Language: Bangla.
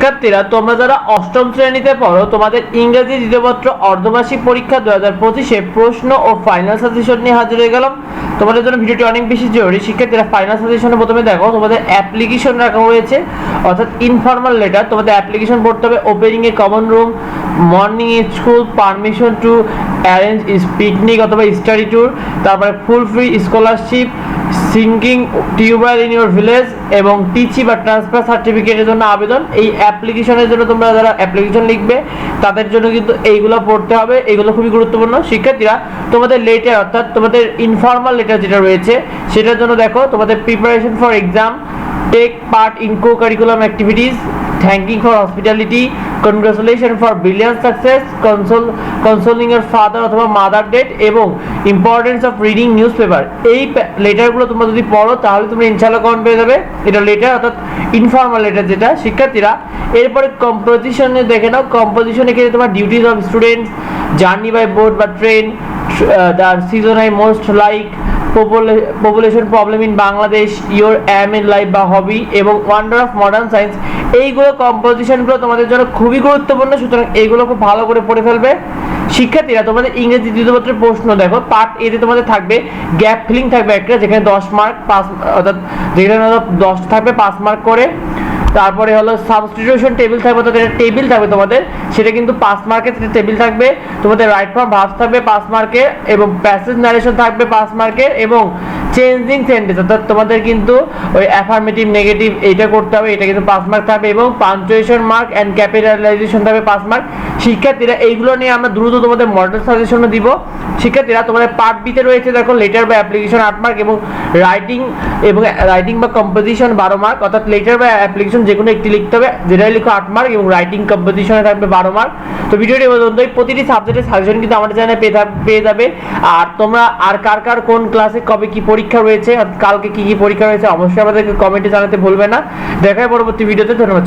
শিক্ষার্থীরা, তোমরা যারা অষ্টম শ্রেণীতে পড়ো, তোমাদের ইংরেজি দ্বিতীয়পত্র অর্ধবার্ষিক পরীক্ষা দু হাজার পঁচিশে প্রশ্ন ও ফাইনাল সাজেশন নিয়ে হাজির হয়ে গেলাম। তোমাদের জন্য ভিডিওটি অনেক বেশি জরুরি। শিক্ষার্থীরা ফাইনাল সাজেশনে প্রথমে দেখো, তোমাদের অ্যাপ্লিকেশন রাখা হয়েছে। অর্থাৎ ইনফর্মাল লেটার তোমাদের অ্যাপ্লিকেশন পড়তে হবে opening a common room morning school permission to arrange picnic অথবা স্টাডি ট্যুর তারপরে full free scholarship sinking tubewell in your village এবং টিচি বা ট্রান্সফার সার্টিফিকেটের জন্য আবেদন। এই অ্যাপ্লিকেশনের জন্য তোমরা যারা অ্যাপ্লিকেশন লিখবে, তাদের জন্য কিন্তু এইগুলো পড়তে হবে। এগুলো খুবই গুরুত্বপূর্ণ। শিক্ষার্থীরা, তোমাদের লেটার অর্থাৎ তোমাদের ইনফর্মাল লেটার যেটা রয়েছে, সেটার জন্য দেখো, তোমাদের preparation for exam take part in co curriculum activities thanking for hospitality congratulation for brilliant success console consoling এর ফাদার অথবা মাদার ডেট এবং importance of reading newspaper এই লেটারগুলো তোমরা যদি পড়ো, তাহলে তুমি ইনশাল্লাহ কমন পেয়ে যাবে। এটা লেটার অর্থাৎ ইনফর্মাল লেটার যেটা, শিক্ষার্থীরা। এরপরে কম্পোজিশনে দেখে নাও। কম্পোজিশনে ক্ষেত্রে তোমার duties of students journey by boat বা train the season I most like population problem in Bangladesh your aim in life বা হবি এবং ওয়ান্ডার অফ মডার্ন সায়েন্স এইগুলো কম্পোজিশনগুলো তোমাদের জন্য খুবই গুরুত্বপূর্ণ, সুতরাং এইগুলো খুব ভালো করে পড়ে ফেলবে। শিক্ষার্থীরা, তোমাদের ইংরেজি দ্বিতীয়পত্রের প্রশ্ন দেখো পার্ট এতে তোমাদের থাকবে গ্যাপ ফিলিং থাকবে একটা, যেখানে দশ মার্ক পাঁচ অর্থাৎ যেখানে দশ থাকবে, পাঁচ মার্ক করে। তারপরে হলো সাবস্টিটিউশন টেবিল থাকবে তো একটা টেবিল থাকবে তোমাদের, সেটা কিন্তু পাঁচ মার্কের টেবিল থাকবে। তোমাদের রাইট ফর্ম ভার্বস থাকবে পাঁচ মার্কে এবং প্যাসেজ নারেশন থাকবে পাঁচ মার্কে এবং চেঞ্জিং সেন্টেন্স অর্থাৎ তোমাদের কিন্তু ওই অ্যাফার্মেটিভ নেগেটিভ এইটা করতে হবে, এটা কিন্তু পাঁচ মার্ক থাকবে এবং পাঞ্চুয়েশন মার্ক অ্যান্ড ক্যাপিটালাইজেশন থাকবে পাঁচ মার্ক শিক্ষার্থীরা এইগুলো নিয়ে আমরা দ্রুত তোমাদের মডেল সাজেশনও দিব। শিক্ষার্থীরা তোমাদের পার্ট বিতে রয়েছে, দেখো লেটার বা অ্যাপ্লিকেশন আট মার্ক এবং রাইটিং এবং রাইটিং বা কম্পোজিশন বারো মার্ক অর্থাৎ লেটার বা অ্যাপ্লিকেশন যে কোনো একটি লিখতে হবে, যেটাই লিখো আট মার্ক এবং রাইটিং কম্পোজিশনে থাকবে বারো মার্ক তো ভিডিওটি পর্যন্তই। প্রতিটি সাবজেক্টের সাজেশন কিন্তু আমাদের চ্যানেলে পেয়ে পেয়ে যাবে। আর তোমরা আর কার কার কোন ক্লাসে কবে কি পরীক্ষা রয়েছে, আর কালকে কি কি পরীক্ষা রয়েছে, অবশ্যই আমাদেরকে কমেন্টে জানাতে ভুলবে না। দেখায় পরবর্তী ভিডিওতে ধন্যবাদ